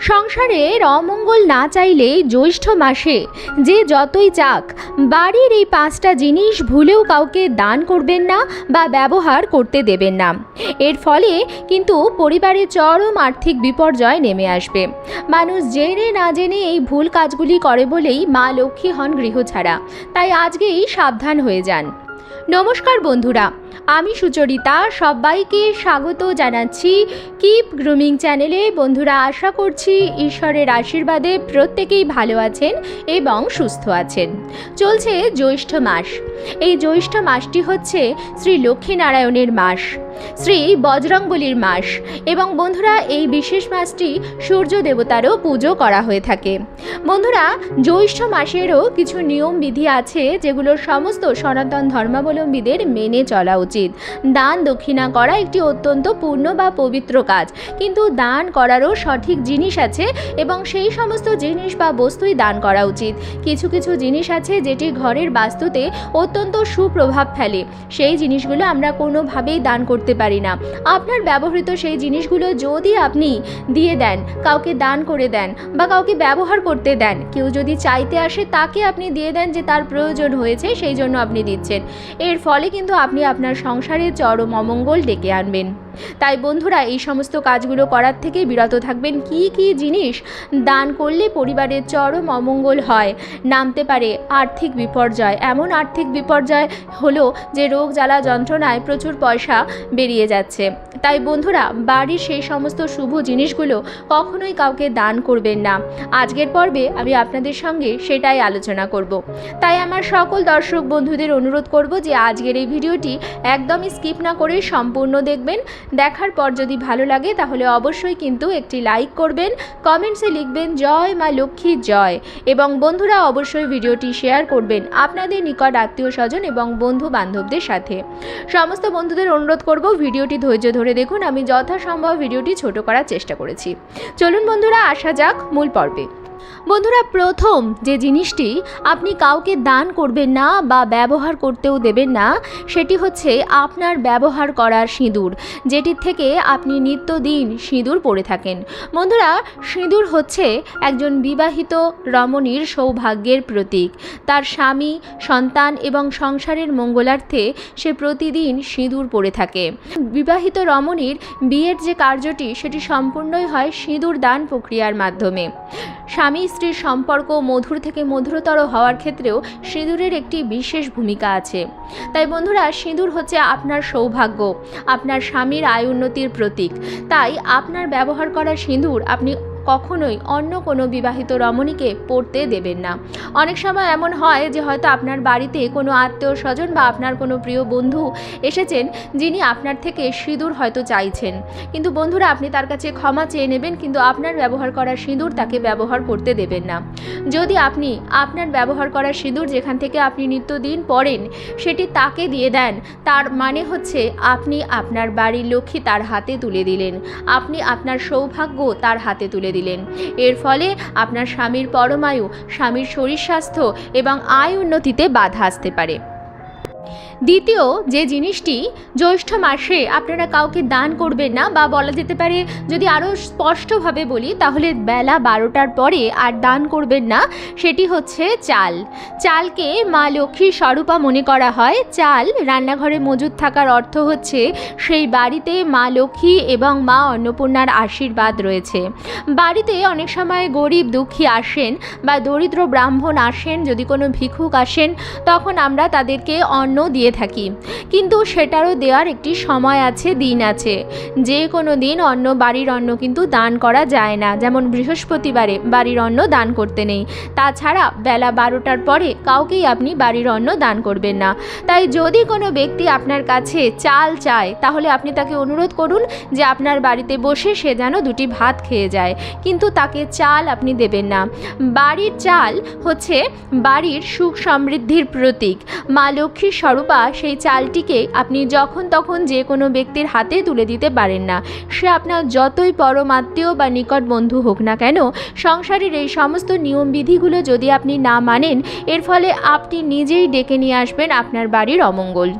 সংসারের অমঙ্গল না চাইলে জ্যৈষ্ঠ মাসে যে যতই চাক, বাড়ির এই পাঁচটা জিনিস ভুলেও কাউকে দান করবেন না বা ব্যবহার করতে দেবেন না। এর ফলে কিন্তু পরিবারে চরম আর্থিক বিপর্যয় নেমে আসবে। মানুষ জেনে না জেনে এই ভুল কাজগুলি করে বলেই মা লক্ষ্মী হন গৃহছাড়া। তাই আজকেই সাবধান হয়ে যান। নমস্কার বন্ধুরা, আমি সুচরিতা, সবাইকে স্বাগত জানাচ্ছি কিপ গ্রুমিং চ্যানেলে। বন্ধুরা, আশা করছি ঈশ্বরের আশীর্বাদে প্রত্যেকেই ভালো আছেন এবং সুস্থ আছেন। চলছে জ্যৈষ্ঠ মাস। এই জ্যৈষ্ঠ মাসটি হচ্ছে শ্রী লক্ষ্মীনারায়ণের মাস। শ্রী বজরংবলির মাস। এবং বন্ধুরা, এই বিশেষ মাসটি সূর্য দেবতারও পুজো করা হয়ে থাকে। বন্ধুরা, জ্যৈষ্ঠ মাসেরও কিছু নিয়ম বিধি আছে, যেগুলো সমস্ত সনাতন ধর্মাবলম্বীদের মেনে চলা উচিত। দান দক্ষিণা করা একটি অত্যন্ত পূর্ণ বা পবিত্র কাজ। কিন্তু দান করারও সঠিক জিনিস আছে এবং সেই সমস্ত জিনিস বা বস্তুই দান করা উচিত। কিছু কিছু জিনিস আছে, যেটি ঘরের বাস্তুতে অত্যন্ত সুপ্রভাব ফেলে। সেই জিনিসগুলো আমরা কোনোভাবেই দান করতে পারি না। আপনার ব্যবহৃত সেই জিনিসগুলো যদি আপনি দিয়ে দেন, কাউকে দান করে দেন বা কাউকে ব্যবহার করতে দেন, কেউ যদি চাইতে আসে তাকে আপনি দিয়ে দেন যে তার প্রয়োজন হয়েছে সেই জন্য আপনি দিচ্ছেন। এর ফলে কিন্তু আপনি আপনার সংসারে চরম অমঙ্গল ডেকে আনবেন। তাই বন্ধুরা, এই সমস্ত কাজগুলো করার থেকে বিরত থাকবেন। কি কি জিনিস দান করলে পরিবারের চরম অমঙ্গল হয়? নামতে পারে আর্থিক বিপর্যয়। এমন আর্থিক বিপর্যয় হলো যে রোগ, জ্বালা, যন্ত্রণায় প্রচুর পয়সা বেরিয়ে যাচ্ছে। তাই বন্ধুরা, বাড়ির সেই সমস্ত শুভ জিনিসগুলো কখনোই কাউকে দান করবেন না। আজকের পর্বে আমি আপনাদের সঙ্গে সেটাই আলোচনা করব। তাই আমার সকল দর্শক বন্ধুদের অনুরোধ করব যে আজকের এই ভিডিওটি একদমই স্কিপ না করে সম্পূর্ণ দেখবেন। দেখার পর যদি ভালো লাগে তাহলে অবশ্যই কিন্তু একটি লাইক করবেন, কমেন্টসে লিখবেন, জয় মা লক্ষ্মী, জয়। এবং বন্ধুরা, অবশ্যই ভিডিওটি শেয়ার করবেন আপনাদের নিকট আত্মীয় স্বজন এবং বন্ধু বান্ধবদের সাথে। সমস্ত বন্ধুদের অনুরোধ করব ভিডিওটি ধৈর্য ধরে দেখুন। আমি যথাসম্ভব ভিডিওটি ছোট করার চেষ্টা করেছি। চলুন বন্ধুরা, আসা যাক মূল পর্বে। বন্ধুরা, প্রথম যে জিনিসটি আপনি কাউকে দান করবেন না বা ব্যবহার করতেও দেবেন না, সেটি হচ্ছে আপনার ব্যবহার করার সিঁদুর, যেটির থেকে আপনি নিত্যদিন সিঁদুর পরে থাকেন। বন্ধুরা, সিঁদুর হচ্ছে একজন বিবাহিত রমণীর সৌভাগ্যের প্রতীক। তার স্বামী, সন্তান এবং সংসারের মঙ্গলার্থে সে প্রতিদিন সিঁদুর পরে থাকে। বিবাহিত রমণীর বিয়ের যে কার্যটি, সেটি সম্পূর্ণই হয় সিঁদুর দান প্রক্রিয়ার মাধ্যমে। স্বামী স্ত্রীর সম্পর্ক মধুর থেকে মধুরতর হওয়ার ক্ষেত্রেও সিঁদুরের একটি বিশেষ ভূমিকা আছে। তাই বন্ধুরা, সিঁদুর হচ্ছে আপনার সৌভাগ্য, আপনার স্বামীর আয় উন্নতির প্রতীক। তাই আপনার ব্যবহার করা সিঁদুর আপনি কখনোই অন্য কোনো বিবাহিত রমণীকে পড়তে দেবেন না। অনেক সময় এমন হয় যে হয়তো আপনার বাড়িতে কোনো আত্মীয় স্বজন বা আপনার কোনো প্রিয় বন্ধু এসেছেন যিনি আপনার থেকে সিঁদুর হয়তো চাইছেন। কিন্তু বন্ধুরা, আপনি তার কাছে ক্ষমা চেয়ে নেবেন, কিন্তু আপনার ব্যবহার করা সিঁদুর তাকে ব্যবহার করতে দেবেন না। যদি আপনি আপনার ব্যবহার করা সিঁদুর যেখান থেকে আপনি নিত্যদিন পড়েন, সেটি তাকে দিয়ে দেন, তার মানে হচ্ছে আপনি আপনার বাড়ির লক্ষ্মী তার হাতে তুলে দিলেন। আপনি আপনার সৌভাগ্য তার হাতে তুলে দিলেন। এর ফলে আপনার স্বামীর পরমায়ু, স্বামীর শরীর স্বাস্থ্য এবং আয় উন্নতিতে বাধা আসতে পারে। দ্বিতীয়, যে জিনিসটি জ্যৈষ্ঠ মাসে আপনারা কাউকে দান করবেন না বা বলা যেতে পারে যদি আরও স্পষ্টভাবে বলি, তাহলে বেলা বারোটার পরে আর দান করবেন না, সেটি হচ্ছে চাল। চালকে মা লক্ষ্মীর স্বরূপা মনে করা হয়। চাল রান্নাঘরে মজুদ থাকার অর্থ হচ্ছে সেই বাড়িতে মা লক্ষ্মী এবং মা অন্নপূর্ণার আশীর্বাদ রয়েছে। বাড়িতে অনেক সময় গরিব দুঃখী আসেন বা দরিদ্র ব্রাহ্মণ আসেন, যদি কোনো ভিক্ষুক আসেন, তখন আমরা তাদেরকে অন্ন দিয়ে থাকি। কিন্তু সেটারও দেওয়ার একটি সময় আছে, দিন আছে। যে কোনো দিন অন্য বাড়ির অন্ন কিন্তু দান করা যায় না। যেমন বৃহস্পতিবারে বাড়ির অন্ন দান করতে নেই। তাছাড়া বেলা বারোটার পরে কাউকেই আপনি বাড়ির অন্ন দান করবেন না। তাই যদি কোনো ব্যক্তি আপনার কাছে চাল চায়, তাহলে আপনি তাকে অনুরোধ করুন যে আপনার বাড়িতে বসে সে যেন দুটি ভাত খেয়ে যায়। কিন্তু তাকে চাল আপনি দেবেন না। বাড়ির চাল হচ্ছে বাড়ির সুখ সমৃদ্ধির প্রতীক। মা লক্ষ্মীর স্বরূপা সেই চালটিকে আপনি যখন তখন যে কোনো ব্যক্তির হাতে তুলে দিতে পারেন না। সে আপনার যতই পরমাত্মীয় বা নিকট বন্ধু হোক না কেন, সংসারের এই সমস্ত নিয়মবিধিগুলো যদি আপনি না মানেন, এর ফলে আপনি নিজেই ডেকে নিয়ে আসবেন আপনার বাড়ির অমঙ্গল।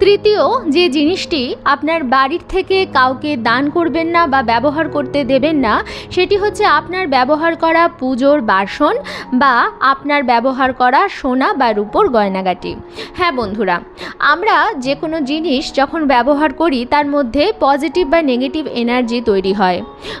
তৃতীয়, যে জিনিসটি আপনার বাড়ির থেকে কাউকে দান করবেন না বা ব্যবহার করতে দেবেন না, সেটি হচ্ছে আপনার ব্যবহার করা পুজোর বাসন বা আপনার ব্যবহার করা সোনা বা রূপোর গয়নাগাটি। হ্যাঁ বন্ধুরা, আমরা যে কোনো জিনিস যখন ব্যবহার করি, তার মধ্যে পজিটিভ বা নেগেটিভ এনার্জি তৈরি হয়।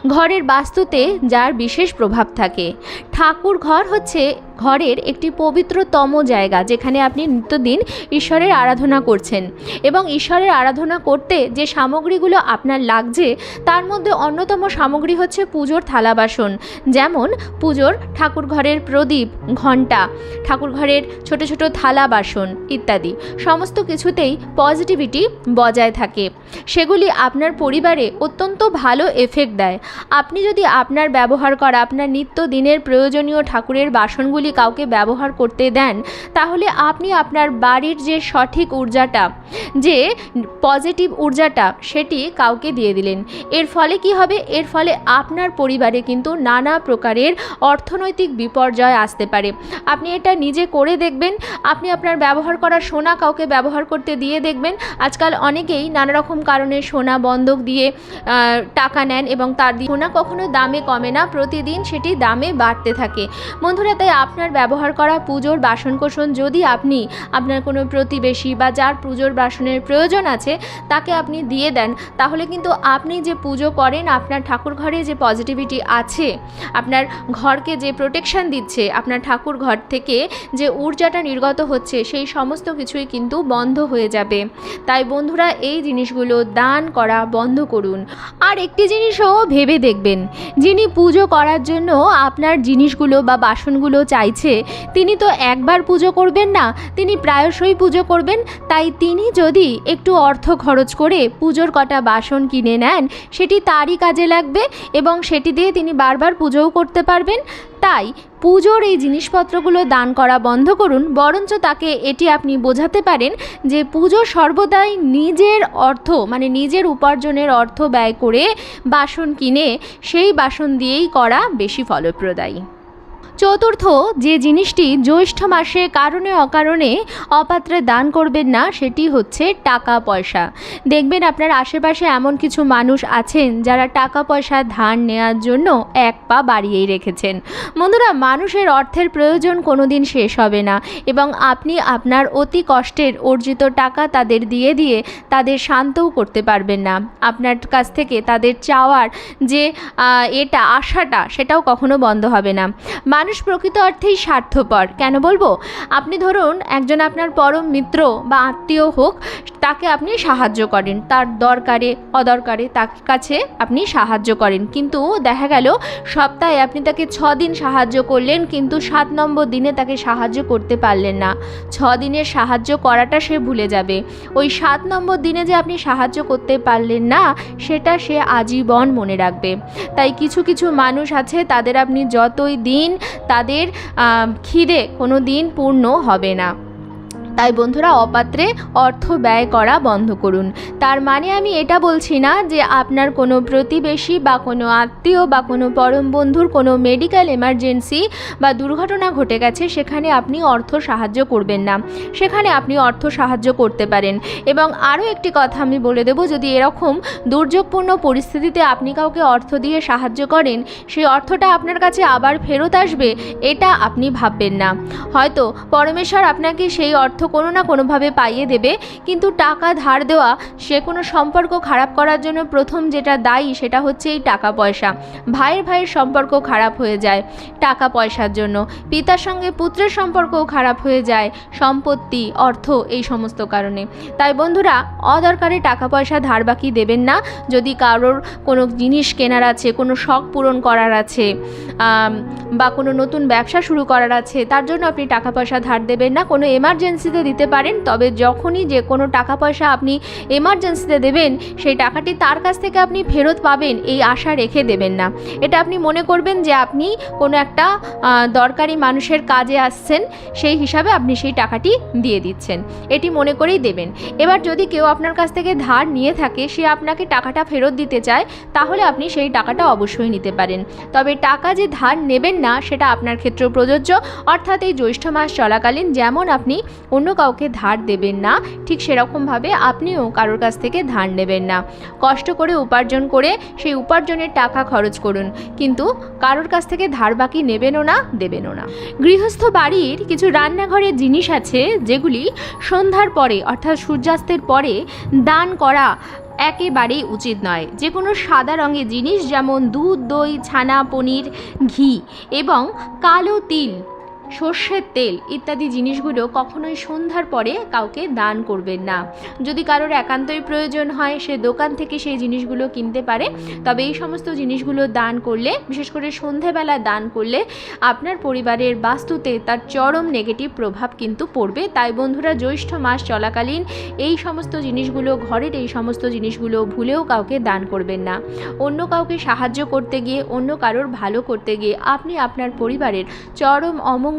ঘরের বাস্তুতে যার বিশেষ প্রভাব থাকে। ঠাকুর ঘর হচ্ছে ঘরের একটি পবিত্রতম জায়গা, যেখানে আপনি নিত্যদিন ঈশ্বরের আরাধনা করছেন। এবং ঈশ্বরের আরাধনা করতে যে সামগ্রীগুলো আপনার লাগছে, তার মধ্যে অন্যতম সামগ্রী হচ্ছে পুজোর থালা বাসন। যেমন পুজোর ঠাকুর ঘরের প্রদীপ, ঘণ্টা ঠাকুর ঘরের ছোট ছোট থালা বাসন ইত্যাদি। সমস্ত কিছুতেই পজিটিভিটি বজায় থাকে। সেগুলি আপনার পরিবারে অত্যন্ত ভালো এফেক্ট দেয়। আপনি যদি আপনার ব্যবহার করা, আপনার নিত্যদিনের প্রয়োজনীয় ঠাকুরের বাসনগুলি কাউকে ব্যবহার করতে দেন, তাহলে আপনি আপনার বাড়ির যে সঠিক ঊর্জাটা, যে পজিটিভ ঊর্জাটা, সেটি কাউকে দিয়ে দিলেন। এর ফলে কি হবে? এর ফলে আপনার পরিবারে কিন্তু নানা প্রকারের অর্থনৈতিক বিপর্যয় আসতে পারে। আপনি এটা নিজে করে দেখবেন, আপনি আপনার ব্যবহার করা সোনা কাউকে ব্যবহার করতে দিয়ে দেখবেন। আজকাল অনেকেই নানা রকম কারণে সোনা বন্ধক দিয়ে টাকা নেন এবং তার সোনা কখনো দামে কমে না, প্রতিদিন সেটি দামে বাড়তে থাকে। বন্ধুরা, তাই আপনার ব্যবহার করা পুজোর বাসনকোসন যদি আপনি আপনার কোনো প্রতিবেশী বা যার পুজোর বাসনের প্রয়োজন আছে তাকে আপনি দিয়ে দেন, তাহলে কিন্তু আপনি যে পুজো করেন, আপনার ঠাকুর ঘরে যে পজিটিভিটি আছে, আপনার ঘরকে যে প্রোটেকশন দিচ্ছে, আপনার ঠাকুর ঘর থেকে যে ঊর্জাটা নির্গত হচ্ছে, সেই সমস্ত কিছুই কিন্তু বন্ধ হয়ে যাবে। তাই বন্ধুরা, এই জিনিসগুলো দান করা বন্ধ করুন। আর একটি জিনিসও ভেবে দেখবেন, যিনি পুজো করার জন্য আপনার জিনিসগুলো বা বাসনগুলো চাইছে, তিনি তো একবার পুজো করবেন না, তিনি প্রায়শই পুজো করবেন, তাই তিনি যদি একটু অর্থ খরচ করে পুজোর কটা বাসন কিনে নেন, সেটি তারই কাজে লাগবে এবং সেটি দিয়ে তিনি বারবার পুজোও করতে পারবেন। তাই পুজোর এই জিনিসপত্রগুলো দান করা বন্ধ করুন, বরঞ্চ তাকে এটি আপনি বোঝাতে পারেন যে পুজো সর্বদাই নিজের অর্থ মানে নিজের উপার্জনের অর্থ ব্যয় করে বাসন কিনে, সেই বাসন দিয়েই করা বেশি ফলপ্রদায়ী। চতুর্থ, যে জিনিসটি জ্যৈষ্ঠ মাসে কারণে অকারণে অপাত্রে দান করবেন না, সেটি হচ্ছে টাকা পয়সা দেখবেন আপনার আশেপাশে এমন কিছু মানুষ আছেন, যারা টাকা পয়সা ধার নেওয়ার জন্য এক পা বাড়িয়েই রেখেছেন। বন্ধুরা, মানুষের অর্থের প্রয়োজন কোনো দিন শেষ হবে না এবং আপনি আপনার অতি কষ্টের অর্জিত টাকা তাদের দিয়ে দিয়ে তাদের শান্তও করতে পারবেন না। আপনার কাছ থেকে তাদের চাওয়ার যে এটা, আশাটা, সেটাও কখনো বন্ধ হবে না। মানুষ প্রকৃত অর্থেই স্বার্থপর। কেন বলব? আপনি ধরুন একজন আপনার পরম মিত্র বা আত্মীয় হোক তাকে আপনি সাহায্য করেন। তার দরকারে, অদরকারে তার কাছে আপনি সাহায্য করেন। কিন্তু দেখা গেল, সপ্তাহে আপনি তাকে ছ দিন সাহায্য করলেন, কিন্তু সাত নম্বর দিনে তাকে সাহায্য করতে পারলেন না। ছ দিনের সাহায্য করাটা সে ভুলে যাবে। ওই সাত নম্বর দিনে যে আপনি সাহায্য করতে পারলেন না, সেটা সে আজীবন মনে রাখবে। তাই কিছু কিছু মানুষ আছে, তাদের আপনি যতই দিন তাদের খিদে কোনো দিন পূর্ণ হবে না। তাই বন্ধুরা, অপাত্রে অর্থ ব্যয় করা বন্ধ করুন। তার মানে আমি এটা বলছি না যে আপনার কোনো প্রতিবেশী বা কোনো আত্মীয় বা কোনো পরম বন্ধুর কোনো মেডিকেল এমার্জেন্সি বা দুর্ঘটনা ঘটে গেছে, সেখানে আপনি অর্থ সাহায্য করবেন না। সেখানে আপনি অর্থ সাহায্য করতে পারেন। এবং আরও একটি কথা আমি বলে দেবো, যদি এরকম দুর্যোগপূর্ণ পরিস্থিতিতে আপনি কাউকে অর্থ দিয়ে সাহায্য করেন, সেই অর্থটা আপনার কাছে আবার ফেরত আসবে, এটা আপনি ভাববেন না। হয়তো পরমেশ্বর আপনাকে সেই অর্থ কোনো না কোনোভাবে পাইয়ে দেবে, কিন্তু টাকা ধার দেওয়া সে কোনো সম্পর্ক খারাপ করার জন্য প্রথম যেটা দায়ী সেটা হচ্ছে এই টাকা পয়সা। ভাইয়ের ভাইয়ের সম্পর্ক খারাপ হয়ে যায় টাকা পয়সার জন্য। পিতার সঙ্গে পুত্রের সম্পর্কও খারাপ হয়ে যায়, সম্পত্তি, অর্থ এই সমস্ত কারণে। তাই বন্ধুরা, অদরকারে টাকা পয়সা ধার বাকি দেবেন না। যদি কারোর কোনো জিনিস কেনার আছে, কোনো শখ পূরণ করার আছে বা কোনো নতুন ব্যবসা শুরু করার আছে, তার জন্য আপনি টাকা পয়সা ধার দেবেন না। কোনো এমার্জেন্সিতে দিতে পারেন, তবে যখনই যে কোনো টাকা পয়সা আপনি এমার্জেন্সিতে দেবেন, সেই টাকাটি তার কাছ থেকে আপনি ফেরত পাবেন, এই আশা রেখে দেবেন না। এটা আপনি মনে করবেন যে আপনি কোনো একটা দরকারি মানুষের কাজে আসছেন, সেই হিসাবে আপনি সেই টাকাটি দিয়ে দিচ্ছেন। এটি মনে করেই দেবেন। এবার যদি কেউ আপনার কাছ থেকে ধার নিয়ে থাকে, সে আপনাকে টাকাটা ফেরত দিতে চায়, তাহলে আপনি সেই টাকাটা অবশ্যই নিতে পারেন। তবে টাকা যে ধার নেবেন না, সেটা আপনার ক্ষেত্রেও প্রযোজ্য। অর্থাৎ এই জ্যৈষ্ঠ মাস চলাকালীন যেমন আপনি অন্য কাউকে ধার দেবেন না, ঠিক সেরকমভাবে আপনিও কারোর কাছ থেকে ধার নেবেন না। কষ্ট করে উপার্জন করে সেই উপার্জনের টাকা খরচ করুন, কিন্তু কারোর কাছ থেকে ধার বাকি নেবেনও না, দেবেনও না। গৃহস্থ বাড়ির কিছু রান্নাঘরের জিনিস আছে, যেগুলি সন্ধ্যার পরে, অর্থাৎ সূর্যাস্তের পরে দান করা একেবারেই উচিত নয়। যে কোনো সাদা রঙের জিনিস, যেমন দুধ, দই, ছানা, পনির, ঘি এবং কালো তিল। সর্ষের তেল ইত্যাদি জিনিসগুলো কখনোই সন্ধ্যার পরে কাউকে দান করবেন না। যদি কারোর একান্তই প্রয়োজন হয়, সে দোকান থেকে সেই জিনিসগুলো কিনতে পারে। তবে এই সমস্ত জিনিসগুলো দান করলে, বিশেষ করে সন্ধেবেলা দান করলে আপনার পরিবারের বাস্তুতে তার চরম নেগেটিভ প্রভাব কিন্তু পড়বে। তাই বন্ধুরা, জ্যৈষ্ঠ মাস চলাকালীন এই সমস্ত জিনিসগুলো, ঘরের এই সমস্ত জিনিসগুলো ভুলেও কাউকে দান করবেন না। অন্য কাউকে সাহায্য করতে গিয়ে, অন্য কারোর ভালো করতে গিয়ে আপনি আপনার পরিবারের চরম অমঙ্গল